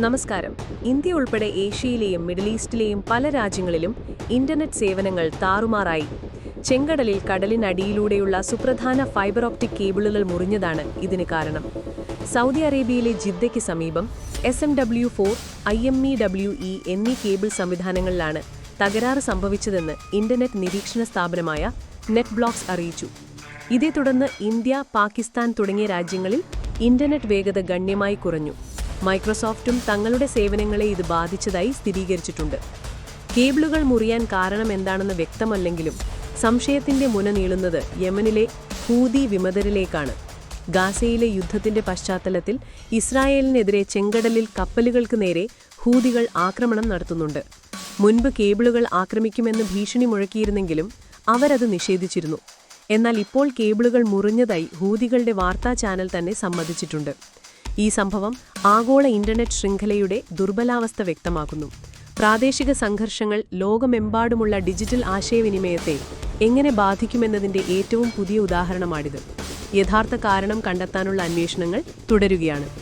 നമസ്കാരം. ഇന്ത്യ ഉൾപ്പെടെ ഏഷ്യയിലെയും മിഡിൽ ഈസ്റ്റിലെയും പല രാജ്യങ്ങളിലും ഇന്റർനെറ്റ് സേവനങ്ങൾ താറുമാറായി. ചെങ്കടലിൽ കടലിനടിയിലൂടെയുള്ള സുപ്രധാന ഫൈബർ ഓപ്റ്റിക് കേബിളുകൾ മുറിഞ്ഞതാണ് ഇതിന് കാരണം. സൗദി അറേബ്യയിലെ ജിദ്ദയ്ക്ക് സമീപം S M W four I M E W E എന്നീ കേബിൾ സംവിധാനങ്ങളിലാണ് തകരാറ് സംഭവിച്ചതെന്ന് ഇന്റർനെറ്റ് നിരീക്ഷണ സ്ഥാപനമായ നെറ്റ് ബ്ലോക്സ് അറിയിച്ചു. ഇതേ തുടർന്ന് ഇന്ത്യ പാകിസ്ഥാൻ തുടങ്ങിയ രാജ്യങ്ങളിൽ ഇന്റർനെറ്റ് വേഗത ഗണ്യമായി കുറഞ്ഞു. മൈക്രോസോഫ്റ്റും തങ്ങളുടെ സേവനങ്ങളെ ഇത് ബാധിച്ചതായി സ്ഥിരീകരിച്ചിട്ടുണ്ട്. കേബിളുകൾ മുറിയാൻ കാരണം എന്താണെന്ന് വ്യക്തമല്ലെങ്കിലും സംശയത്തിന്റെ മുന നീളുന്നത് യമനിലെ ഹൂതി വിമതരിലേക്കാണ്. ഗാസയിലെ യുദ്ധത്തിന്റെ പശ്ചാത്തലത്തിൽ ഇസ്രായേലിനെതിരെ ചെങ്കടലിൽ കപ്പലുകൾക്ക് നേരെ ഹൂതികൾ ആക്രമണം നടത്തുന്നുണ്ട്. മുൻപ് കേബിളുകൾ ആക്രമിക്കുമെന്ന് ഭീഷണി മുഴക്കിയിരുന്നെങ്കിലും അവരത് നിഷേധിച്ചിരുന്നു. എന്നാൽ ഇപ്പോൾ കേബിളുകൾ മുറിഞ്ഞതായി ഹൂതികളുടെ വാർത്താ ചാനൽ തന്നെ സമ്മതിച്ചിട്ടുണ്ട്. ഈ സംഭവം ആഗോള ഇന്റർനെറ്റ് ശൃംഖലയുടെ ദുർബലാവസ്ഥ വ്യക്തമാക്കുന്നു. പ്രാദേശിക സംഘർഷങ്ങൾ ലോകമെമ്പാടുമുള്ള ഡിജിറ്റൽ ആശയവിനിമയത്തെ എങ്ങനെ ബാധിക്കുമെന്നതിന്റെ ഏറ്റവും പുതിയ ഉദാഹരണമാണിത്. യഥാർത്ഥ കാരണം കണ്ടെത്താനുള്ള അന്വേഷണങ്ങൾ തുടരുകയാണ്.